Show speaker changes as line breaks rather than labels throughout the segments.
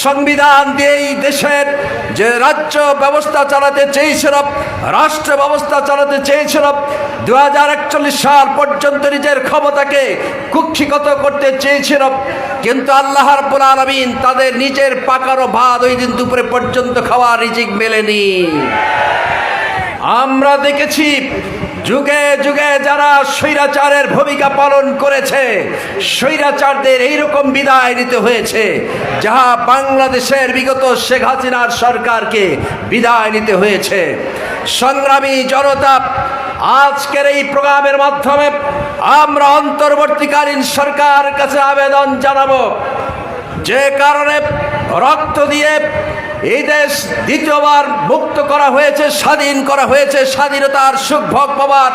সংবিধান দিয়ে এই দেশের যে রাজ্য ব্যবস্থা চালাতে চেয়েছিল রাষ্ট্র ব্যবস্থা চালাতে চেয়েছিল দু সাল পর্যন্ত নিজের ক্ষমতাকে কুক্ষিগত করতে চেয়েছিল কিন্তু আল্লাহ রাব্বুল তাদের নিজের পাকারো ভাত ওই দিন দুপুরে পর্যন্ত খাওয়া রিজিক মেলেনি। আমরা দেখেছি যুগে যুগে যারা স্বৈরাচারের ভূমিকা পালন করেছে, স্বৈরাচারদের এইরকম বিদায় নিতে হয়েছে, যাহা বাংলাদেশের বিগত শেখ হাসিনার সরকারকে বিদায় নিতে হয়েছে। সংগ্রামী জনতা, আজকের এই প্রোগ্রামের মাধ্যমে আমরা অন্তর্বর্তীকালীন সরকার কাছে আবেদন জানাব। যে কারণে রক্ত দিয়ে এই দেশ দ্বিতীয়বার মুক্ত করা হয়েছে, স্বাধীন করা হয়েছে, স্বাধীনতার সুখ ভোগ পাবার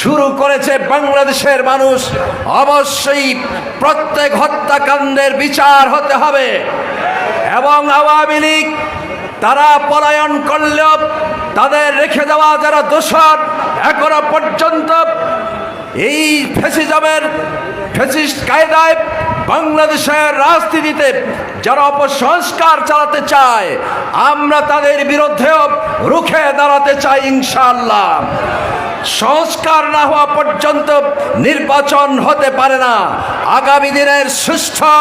শুরু করেছে বাংলাদেশের মানুষ। অবশ্যই প্রত্যেক হত্যাকাণ্ডের বিচার হতে হবে এবং আওয়ামী লীগ তারা পলায়ন করলেও তাদের রেখে দেওয়া যারা দোষর, এখনও পর্যন্ত এই ফেসিজমের ফেসিস্ট কায়দায় বাংলাদেশের রাজনীতিতে যারা অপসংস্কার চালাতে চায় আমরা তাদের বিরুদ্ধেও রুখে দাঁড়াতে চাই ইনশাআল্লাহ। সংস্কার না হওয়া পর্যন্ত নির্বাচন হতে পারে না। আগামী দিনের সুষ্ঠু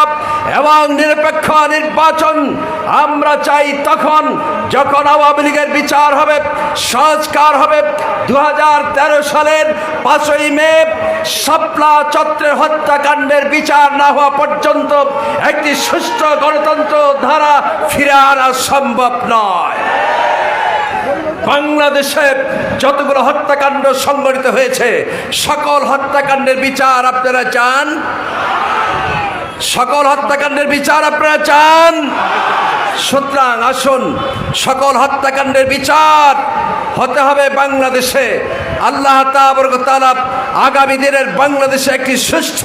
এবং নিরপেক্ষ নির্বাচন আমরা চাই তখন যখন আওয়ামী লীগের বিচার হবে, সংস্কার হবে। দু হাজার তেরো সালের পাঁচই মে শাপলা চত্রের হত্যাকাণ্ডের বিচার না হওয়া পর্যন্ত একটি সুষ্ঠু গণতন্ত্র ধারা ফিরে আনা সম্ভব নয়। বাংলাদেশে যতগুলো হত্যাকাণ্ড সংগঠিত হয়েছে, সকল হত্যাকাণ্ডের বিচার আপনারা চান? সকল হত্যাকাণ্ডের বিচার আপনারা চান? সুতরাং আসুন, সকল হত্যাকাণ্ডের বিচার হতে হবে বাংলাদেশে। আল্লাহ আগামী দিনের বাংলাদেশে একটি সুস্থ,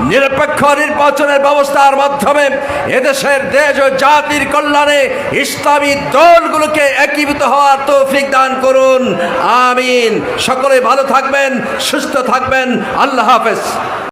নিরপেক্ষ, নির্বাচনের ব্যবস্থার মাধ্যমে এদেশের দেশ ও জাতির কল্যাণে ইসলামী দলগুলোকে একীভূত হওয়ার তৌফিক দান করুন। আমিন। সকলে ভালো থাকবেন, সুস্থ থাকবেন। আল্লাহ হাফেজ।